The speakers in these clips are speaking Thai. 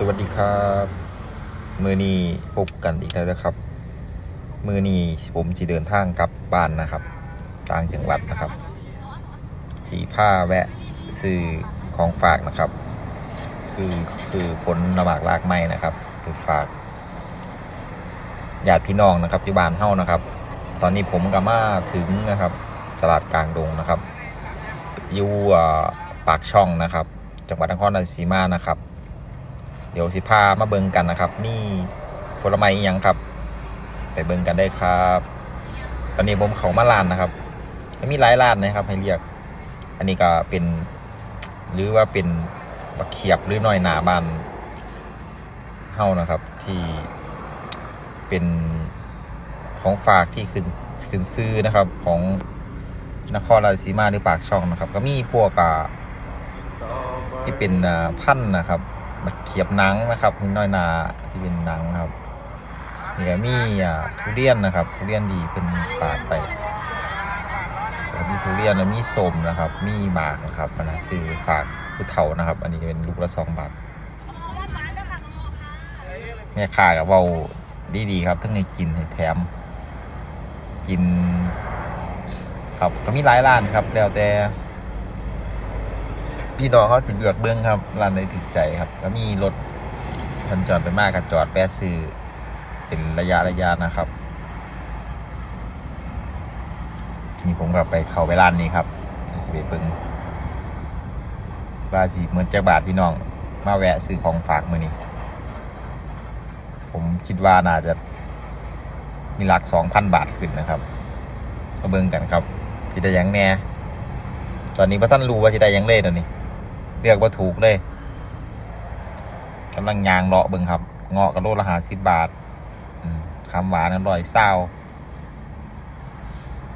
สวัสดีครับมือนี้พบกันอีกแล้วนะครับ มือนี้ผมจะเดินทางกลับบ้านนะครับ ต่างจังหวัดนะครับสีผ้าแวะซื้อของฝากนะครับ คือคือผลระหมากลากไม้นะครับคือฝากญาติพี่น้องนะครับที่บ้านเฮ้านะครับ ตอนนี้ผมก็มาถึงนะครับ ตลาดกลางดงนะครับอยู่อ่าปากช่องนะครับ จังหวัดนครราชสีมานะครับ เดี๋ยวสิพามาเบิงกันนะครับ นี่ผลไม้อิหยังครับ ไปเบิงกันได้ครับ ตอนนี้ผมเขามาร้านนะครับมีหลายร้านนะครับ ให้เรียก อันนี้ก็เป็น หรือว่าเป็นบักเขียบหรือน้อยหนาบ้านเฮานะครับ ที่เป็นของฝากที่ขึ้นขึ้นซื้อนะครับของนครราชสีมาหรือปากช่องนะครับ ก็มีพวกอ่าที่เป็นพันนะครับ บักเขียบหนังนะครับนิดน้อยนาที่เป็นหนังครับนี่ก็มีอ่าทุเรียนนะครับ ทุเรียนดีเป็นปาดไปมีทุเรียนแล้วมีสมนะครับ มีหมากนะครับนะคือฝากผู้เฒ่านะครับ อันนี้เป็นลูกละสองบาทแม่ค้ากับเบาดีๆครับทั้งในกินให้แถม กิน ครับก็มีหลายร้านครับ แล้วแต่ พี่น้องเขาถึงเลือกเบื้องครับร้านใดถึงใจครับ ก็มีรถสัญจรไปมากกับจอดแปะซื้อเป็นระยะระยะนะครับ นี่ผมก็ไปเข้าไปร้านนี้ครับไปสิไปเบิ้งว่าสิเหมือนจักบาทพี่น้อง มาแวะซื้อของฝากมือนี้ผมคิดว่าน่าจะมีหลักสองพันบาทขึ้นนะครับมาเบิ่งกันครับพี่แต่ยังแน่ตอนนี้พระท่านรู้ว่าจะได้ยังเล่ตอนนี้ เลือกว่าถูกเลยกำลังยางเลาะเบิ่งครับ เงาะกระโลละหาสิบบาทอืมคำหวานอร่อยเศร้า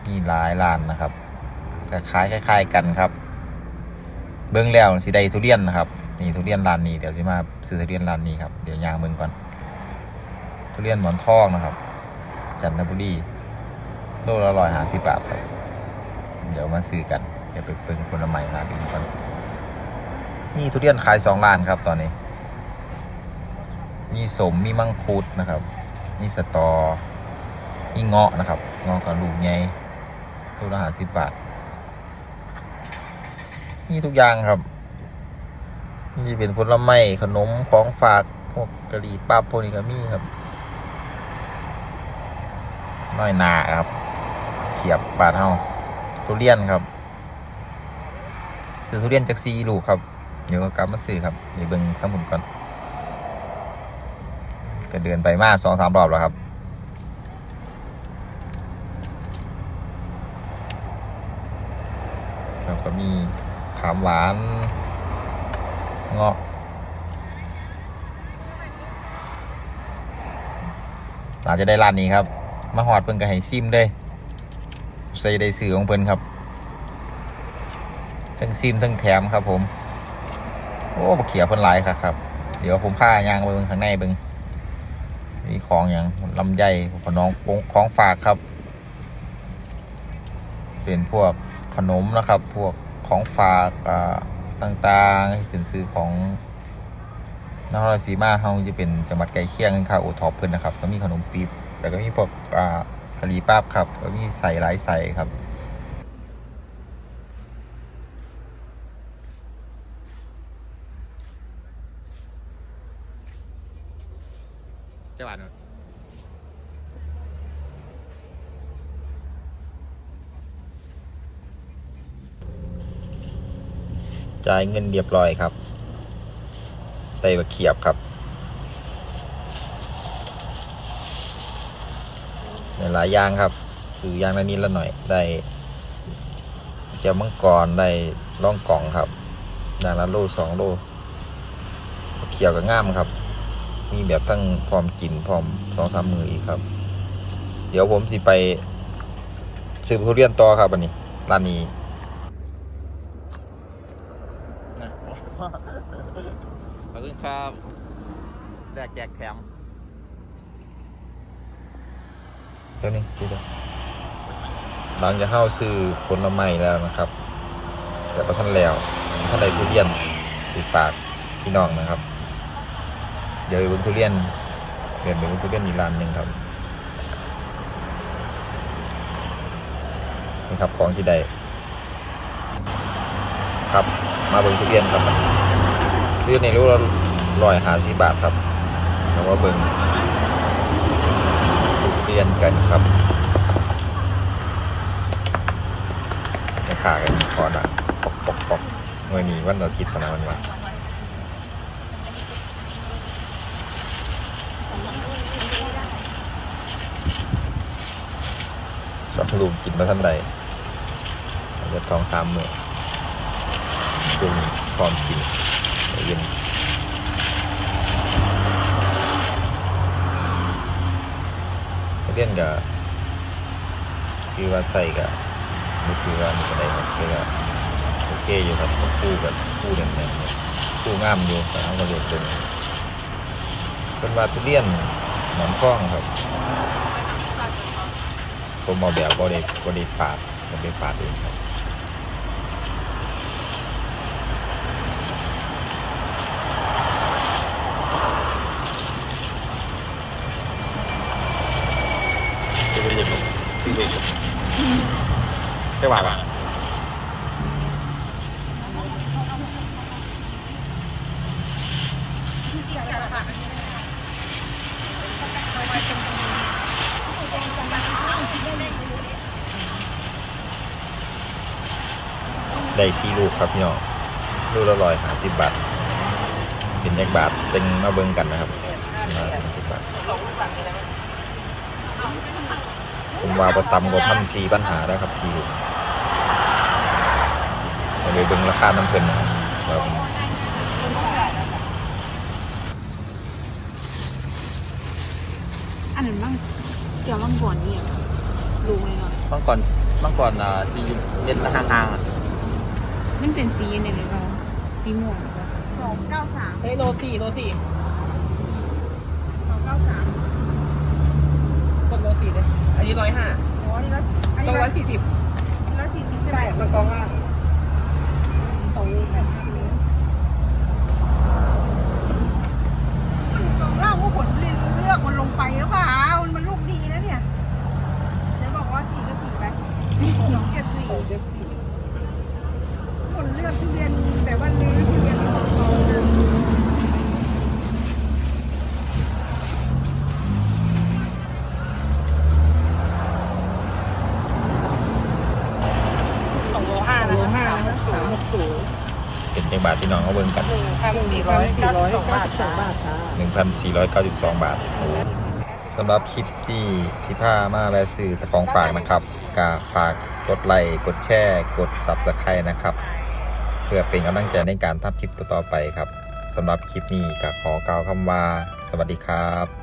มีหลายร้านนะครับจะคล้ายคล้ายกันครับ เบิ้งแล้วสิไดทุเรียนนะครับ นี่ทุเรียนร้านนี้เดี๋ยวสิมาซื้อทุเรียนร้านนี้ครับ เดี๋ยวยางเบิ่งก่อน ทุเรียนหมอนทองนะครับ จันทบุรีโลละร้อยห้าสิบบาทครับ เดี๋ยวมาซื้อกัน เดี๋ยวไปเปิงผลไม้ร้านอื่นก่อน นี่ทุเรียนขายสองร้านครับตอนนี้ มีสมมีมังคุดนะครับมีสตอมีเงาะนะครับเงาะกับลูกใหญ่ลูกละห้าสิบบาทมีทุกอย่างครับนี่เป็นผลไม้ขนมของฝากพวกกะหรี่ปั๊บพวกนี้ก็มีครับน้อยนาครับ เขียบบาทเฮาทุเรียนครับซื้อทุเรียนจากซีลูกครับ เดี๋ยวก็กลับมาซื้อครับเดี๋ยวเบิ่งทั้งหมดก่อนก็เดินไปมาสองสามรอบแล้วครับแล้วก็มีขามหวานเงาะอาจจะได้ร้านนี้ครับ มาหอดเพิ่นก็ให้ซิมเลยใส่ได้สื่อของเพิ่นครับ ทั้งซิมทั้งแถมครับผม อ้บักเขียเพิ่นหลายครับครับ เดี๋ยวผมพายางไปเบิ่งข้างในเบิ่งมีของอย่างลำไยขนมของของฝากครับ เป็นพวกขนมนะครับ พวกของฝากต่างๆขึ้นซื้อของนครศรีมาเฮาจะเป็นจังหวัดใกล้เคียงกันครับโอท็อปเพิ่นนะครับ ก็มีขนมปี๊บแล้วก็มีพวกกะหรี่ปั๊บครับก็มีใส่หลายใส่ครับ จังหวัดจ่ายเงินเรียบร้อยครับไต่บะเขียบครับหลายอย่างครับคืออย่างละนิดละหน่อย ได้เจียวมังกร ได้ล่องกล่องครับอย่างละโลสองโล เขียวกับง่ามครับ มีแบบตั้งพร้อมกินพร้อมสองสามมืออีกครับ เดี๋ยวผมสิไปซื้อทุเรียนต่อครับอันนี้ร้านนี้ขอบคุณครับแจกแจกแถมตัวนี้ดีตัวหลังจากเข้าซื้อผลไม้แล้วนะครับ แต่ประท่านแล้วท่านใดทุเรียนไปฝากพี่น้องนะครับ เดี๋ยวไปเบิ่งทุเรียนเดินไปเบิ่งทุเรียนอีกร้านหนึ่งครับนี่ครับของที่ใดครับ มาเบิ่งทุเรียนครับทุเรียนในรูละร้อยหาสิบบาทครับสำหรับเบิ่งทุเรียนกันครับไม่ขากันพอดังปอกปอกปอกเมื่อนี้วันเราคิดพนาวันวัน ชอบลูกกินมาท่านใดเลือดท้องตามมือช่วงนี้พร้อมกินเย็นเรียนกับคือว่าใส่กับมือถือว่ามีอะไรครับก็โอเคอยู่ครับคู่กับคู่เด่นๆคู่งามอยู่แต่เอาก็เดือดเป็นเป็นว่าทุเรียนหมอนข้องครับ ผมเอาแบบบริบริปาดบริปาดเองครับจะเป็นยังไงที่เห็นไม่ไหวป่ะ ได้สี่ลูกครับพี่น้องลูกละร้อยห้าสิบบาท เป็นยักบาทจึงมาเบิ่งกันนะครับมาสิบบาทผมว่าประตำกว่าพันสี่ปัญหาแล้วครับสี่ลูกจะไปเบิ่งราคาน้ำเพลินนะครับว่าเป็นอันนั้นมั่งเกี่ยวมั่งก่อนนี่รู้ไหมเนาะเมื่อก่อนเมื่อก่อนอะที่เล่นห่างๆอะ มันเป็นสีอะไรเลยก็สีม่วงหรือเปล่าสองเก้าสามเฮ้ยโลสี่โลสี่สองเก้าสามกดโลสี่เลยอันนี้ร้อยห้าอ๋อนี่ละอันต้นี้องร้ละอยสี่สิบละสี่สิบใช่ไหมมากองล่างสองแปดสิบมันกองเล่าว่าผลเลือกมันลงไปหรือเปล่ามันมันลูกดีนะเนี่ยเดี๋ยวบอกว่าสี่ก็สี่ไปสองเจ็ดสี่ สองเจ็ดสี่ ผลเลือกทุเรียนแบบว่าเนื้อทุเรียนของเขานะ สองโลห้านะโลห้านะสามหกศูนย์ เป็นยัก บาทพี่น้องเอาเบิ่งกัน หนึ่งพันสี่ร้อยสี่ร้อยสองบาทจ้า 1,492 บาทสำหรับคลิปที่พี่ผ้ามาแวะซื้อของฝากนะครับก็ฝากกดไลค์กดแชร์กด Subscribe นะครับ เพื่อเป็นกำลังใจในการทำคลิปต่อๆไปครับสำหรับคลิปนี้ก็ขอกล่าวคำว่า สวัสดีครับ